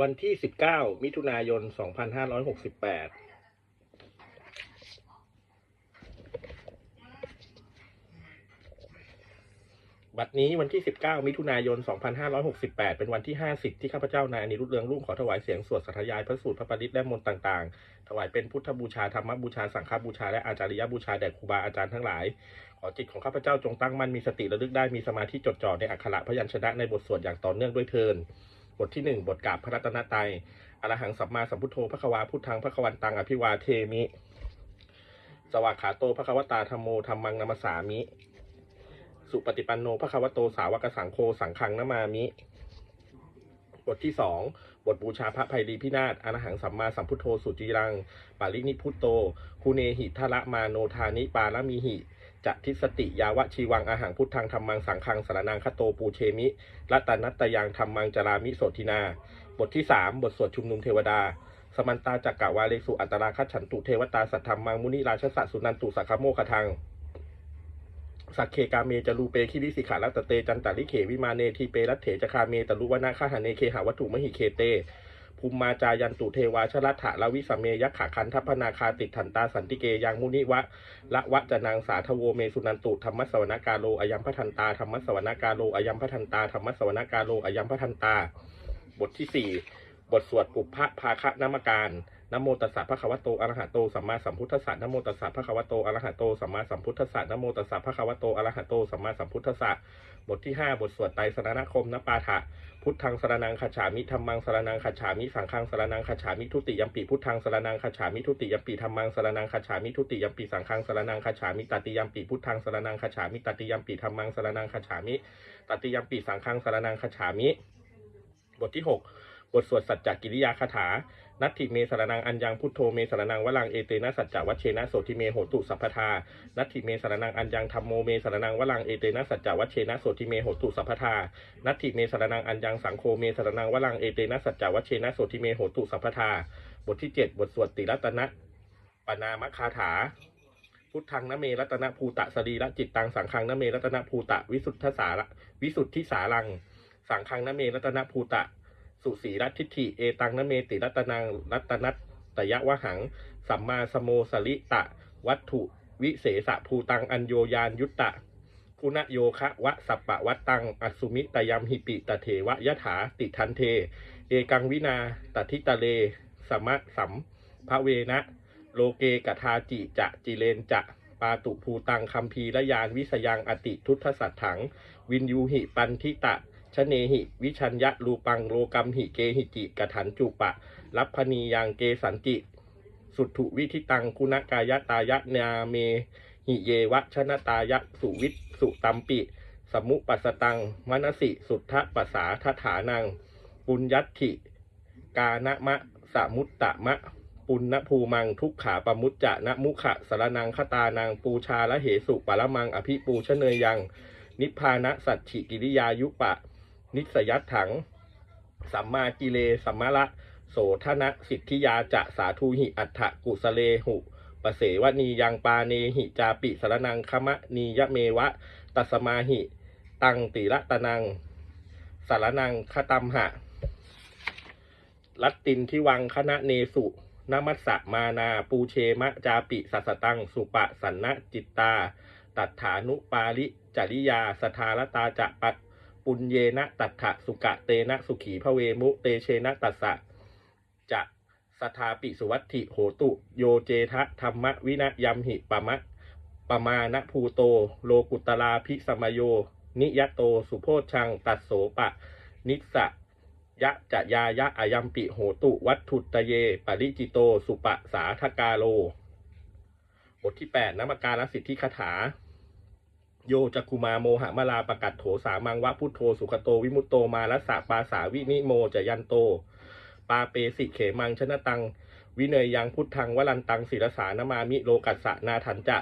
วันที่ 19 มิถุนายน 2568บัดนี้วันที่ 19 มิถุนายน 2568 เป็นวันที่ 50 ที่ข้าพเจ้านายอนิรุตเรืองรุ่งขอถวายเสียงสวดสัทยายพระสูตรพระปริตและมนต์ต่างๆ ถวายเป็นพุทธบูชาธรรมบูชาสังฆบูชาและอาจาริยบูชาแด่ครูบาอาจารย์ทั้งหลาย ขอจิตของข้าพเจ้าจงตั้งมั่นมีสติระลึกได้มีสมาธิจดจ่อในอักขระพยัญชนะในบทสวดอย่างต่อเนื่องด้วยเทิน บทที่หนึ่งบทกราบพระรัตนตรัยอรหังสัมมาสัมพุทโธพระควาพุทธังพระควันตังอภิวาเทมิ สวากขาโตพระควตาธรรมโมธรรมังนัมสสามิ สุปฏิปันโนพระควโตสาวกสังโฆสังฆังนามามิ บทที่สองบทบูชาพระภัยรีพินาศอรหังสัมมาสัมพุทโธสุจีรัง ปารินิพุตโตคูเนหิทละมาโนทานิปาลมิหิ จะทิสติยาวะชีวังอาหังพุทธังธรรมังสังฆังสารนังคโตปูเชมิรัตนัตยังธรรมังจารามิโสทินา บทที่สามบทสวดชุมนุมเทวดา สมันตาจักกะวาเลสุอัตราคัจฉันตุเทวตาสัทธรรมังมุนิราชสะสุนันตุสักขโมคทังสักเคกาเมจรูเปคิริสิขารัตเตจันตาลิเขวิมาเนทีเปรัตเถจคาเมตลุวนาคาหาเนเคหาวัตถุมหิเคเต ภูมิมาจายันตุเทวาชลัฐะลวิสเมยักขาคันทัพนาคาติดถันตาสันติเกยังมุนิวะละวะจนางสาทโวเมสุนันตุธรรมสวนากาโลอยัมพทันตาธรรมสวนากาโลอยัมพทันตาธรรมสวนากาโลอยัมพทันตา บทที่สี่บทสวดปุพพะภาคะนามการ นโมตัสสะภะคะวะโตอะระหะโตสัมมาสัมพุทธัสสะนโมตัสสะภะคะวะโตอะระหะโตสัมมาสัมพุทธัสสะนโมตัสสะภะคะวะโตอะระหะโตสัมมาสัมพุทธัสสะบทที่ห้าบทสวดไตรสรณคมนปาฐะพุทธังสรนังคัจฉามิธรรมังสรนังคัจฉามิสังฆังสรนังคัจฉามิทุติยัมปีพุทธังสรนังคัจฉามิทุติยัมปีธรรมังสรนังคัจฉามิทุติยัมปีสังฆังสรนังคัจฉามิตติยัมปีพุทธังสรนังคัจฉามิตติยัมปีธรรมังสรนังคัจฉามิตติยัมปีสังฆังสรนังคัจฉามิบทที่หก บทสวดสัจจกิริยาคาถา นัตถิเมสรนังอัญญังพุทโธเมสรนังวลังเอเตนะสัจจวัชเชนะโสติเมโหตุสัพพทา นัตถิเมสรนังอัญญังธรรมโมเมสรนังวลังเอเตนะสัจจวัชเชนะโสติเมโหตุสัพพทา นัตถิเมสรนังอัญญังสังโฆเมสรนังวลังเอเตนะสัจจวัชเชนะโสติเมโหตุสัพพทา บทที่เจ็ดบทสวดติรัตนะปนามคาถาพุทธังนเมรัตนภูตะสรีระจิตตังสังฆังนเมรัตนภูตะวิสุทธสาระวิสุทธิสารัง สังฆังนเมรัตนภูตะ สุสีรัตทิฏฐิเอตังนเมติรัตนังรัตนัตตยะวหัง สัมมาสโมสลิตะ วัตถุวิเศษภูตังอัญโยยานยุตตะ คุณโยคะวะสัปปะวัตตังอสุมิตยมหิปิตเถวะยะถาติทันเท เอกังวินาตทิตะเล สมะสัมภเวนะ โลเกกทาจิจะจิเลนจะปาตุภูตังคัมภีรยานวิสยังอติทุทธสัตถัง วินยูหิปันทิตะ ชเนหิ วิชัญญะรูปังโลกัมหิเกหิจิกถันจุปะลัพพนียังเกสันจิ สุถุวิธิตังคุณกายตายะนาเม หิเยวะชนะตายะสุวิสุตัมปิ สมุปัสตังมนสิสุทธปัสสาทฐานัง ปุญญัตถิ กานะมะสมุตตะมะ ปุณณภูมังทุกขาปมุจจะนะมุขะสารนังคตานังปูชาละเหสุปะละมังอภิปูชเนยยัง นิพพานะสัจฉิกิริยายุปะ นิสยัตถัง สัมมากิเลสัมมาละ โสธนะสิทธิยาจะสาธุหิอัฏฐกุสเลหุปเสวนียังปาเนหิจาปิสรนังคมะนียะเมวะ ตัสมาหิ ตังติระตะนังสารนังคตัมหะ ลัตตินทิวังคณะเนสุนมัสสะมานาปูเชมะจาปิสัสตัง สุปะสันนะจิตตา ตัฐานุปาลิจริยาสทารตาจะปัต ปุญเยนะตัฏฐะสุกะเตนะสุขีพระเวมุเตเชนะตัสสะจะสทาปิสุวัตถิโหตุโยเจทะธรรมวินะยัมหิปะมะปมาณภูโต โลกุตลาภิสมโย นิยโตสุโพชังตัสโสปะ นิสสะยะจะยายะอายัมปิโหตุวัตถุตเย ปริจิโตสุปะสาทกาโล บทที่ 8นามการสิทธิคาถา โยจักคุมาโมหะมลาประกัดโถสามังวะพุทโธสุขโตวิมุตโตมาลัสสะปาสาวินิโมจะยันโต ปาเปสิเขมังชนะตัง วิเนยยังพุทธังวลันตังศิรสานมามิโลกัสสะนาถันจะ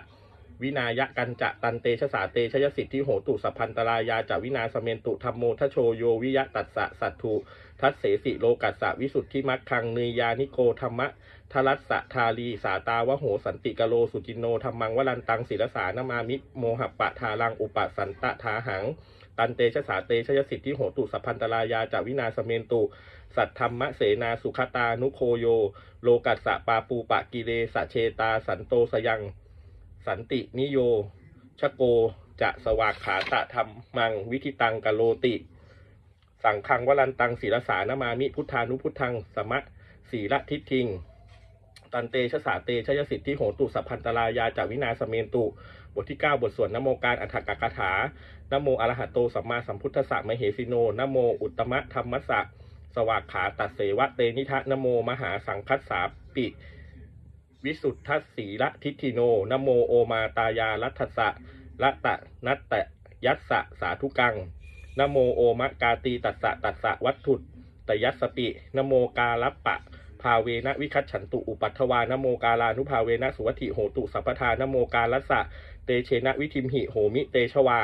วินายะกันจะตันเตชะสาเตชยสิทธิโหตุสัพพันตรายาจะวินาสเมนตุธรรมโมทโชโยวิยะตัสสะสัตถุทัสเสสิโลกัสสะวิสุทธิมัคคังเนยานิโกธรรมะทรัสสะทาลีสาตาวโหสันติกโลสุจินโนธรรมังวลันตังศิรสานามามิโมหปะทารังอุปสันตะทาหัง ตันเตชะสาเตชยสิทธิโหตุสัพพันตรายาจาวินาสเมนตุ สัทธรรมเสนาสุขตานุโคโย โลกัสสะปาปูปะกิเลสะเชตาสันโตสยัง สันตินิโย ชโก จะสวากขาตะธรรมมัง วิธิตังกะโลติ สังคังวลันตังศีลสานามามิพุทธานุพุทธัง สมะศีละทิฏทิง ตันเตชะสาเตชยสิทธิโหตุสัพพันตรายาจาวินาสเมนตุ บทที่ 9 บทสวดนโมการอัฏฐกกถานโมอรหัตโตสัมมาสัมพุทธัสสะมเหสิโนนโมอุตตมะธรรมัสสะสวากขาตัดเสวะเตนิทะนโมมหาสังคัสสาปิ วิสุทธัสสีละทิฏฐิโนนโมโอมาตายารัตสะละตะนัตตะยัสสะสาธุกังนโมโอมะกาตีตัสสะตัสสะวัตถุตยัสสปินโมกาลัปปะ ภาเวนะวิคัตฉันตุอุปัฏฐวานโมกาลานุภาเวนะสุวัติโหตุสัพพทานโมกาลัสสะเตเชนะวิทิมหิโหมิเตชวา